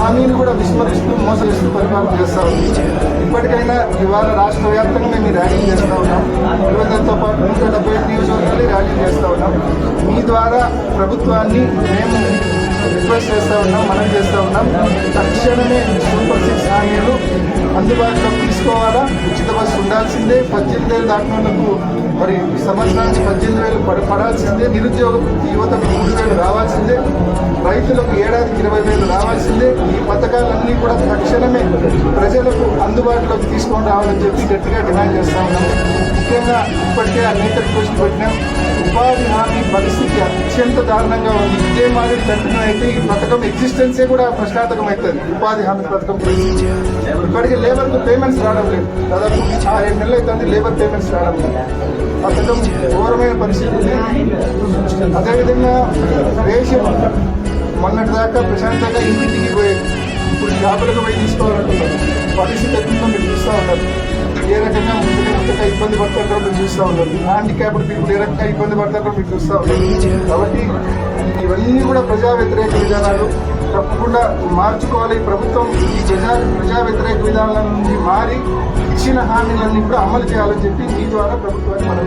కూడా విస్మరిస్తూ మోసగిస్తూ పరిపాలన చేస్తూ ఇప్పటికైనా ఇవాళ రాష్ట్ర వ్యాప్తంగా మేము ర్యాలీ చేస్తూ ఉన్నాం. యువతతో పాటు నూట డెబ్బై ఐదు నియోజకవర్గాలు ర్యాలీ చేస్తూ ఉన్నాం. మీ ద్వారా ప్రభుత్వాన్ని మేము రిక్వెస్ట్ చేస్తూ ఉన్నాం మనం చేస్తూ ఉన్నాం. తక్షణమే సూపర్ సిక్స్ హామీలు అందుబాటులో తీసుకోవాలా? ఉచిత బస్సు ఉండాల్సిందే. పద్దెనిమిది వేలు దాటినందుకు మరి సంవత్సరానికి పద్దెనిమిది వేలు పడ పడాల్సిందే. నిరుద్యోగ యువతకు మూడు వేలు రావాల్సిందే. రైతులకు ఏడాదికి ఇరవై వేలు రావాల్సిందే. ఈ పథకాలన్నీ కూడా తక్షణమే ప్రజలకు అందుబాటులోకి తీసుకొని రావాలని చెప్పి గట్టిగా డిమాండ్ చేస్తా ఉన్నాం. ముఖ్యంగా ఇప్పటికే అనేక రిక్వెస్ట్ పెట్టినాం ఉపాధి హామీ పరిస్థితి అత్యంత దారుణంగా ఉంది. ఇదే మాదిరి కంటిన్యూ అయితే ఈ పథకం ఎగ్జిస్టెన్సే కూడా ప్రశ్నార్థకం అవుతుంది ఉపాధి హామీ పథకం గురించి. ఇప్పటికి లేబర్కు పేమెంట్స్ రావడం లేదు. దాదాపు ఆరేడు నెలలు అవుతుంది లేబర్ పేమెంట్స్ రావడం లేదు. పథకం ఘోరమైన పరిస్థితి ఉంది. అదేవిధంగా రేషన్ మొన్నటి దాకా ప్రశాంతంగా ఇంటికి పోయేది ఇప్పుడు షాపులకు పోయి తీసుకోవాలంటున్నారు. పరిస్థితి ఎట్లుందో మీరు చూస్తూ ఉన్నారు. ఏ రకంగా ముందుగా ముందుగా ఇబ్బంది పడుతుంటారో మీరు చూస్తూ ఉన్నారు. హ్యాండిక్యాప్డ్ పీపుల్ ఏ రకంగా ఇబ్బంది పడుతుంటారో మీరు చూస్తూ ఉన్నారు. కాబట్టి ఇవన్నీ కూడా ప్రజా వ్యతిరేక విధానాలు. తప్పకుండా మార్చుకోవాలి. ప్రభుత్వం ఈ ప్రజా ప్రజా వ్యతిరేక విధానాల నుండి మారి ఇచ్చిన హామీలన్నీ కూడా అమలు చేయాలని చెప్పి మీ ద్వారా ప్రభుత్వాన్ని మనం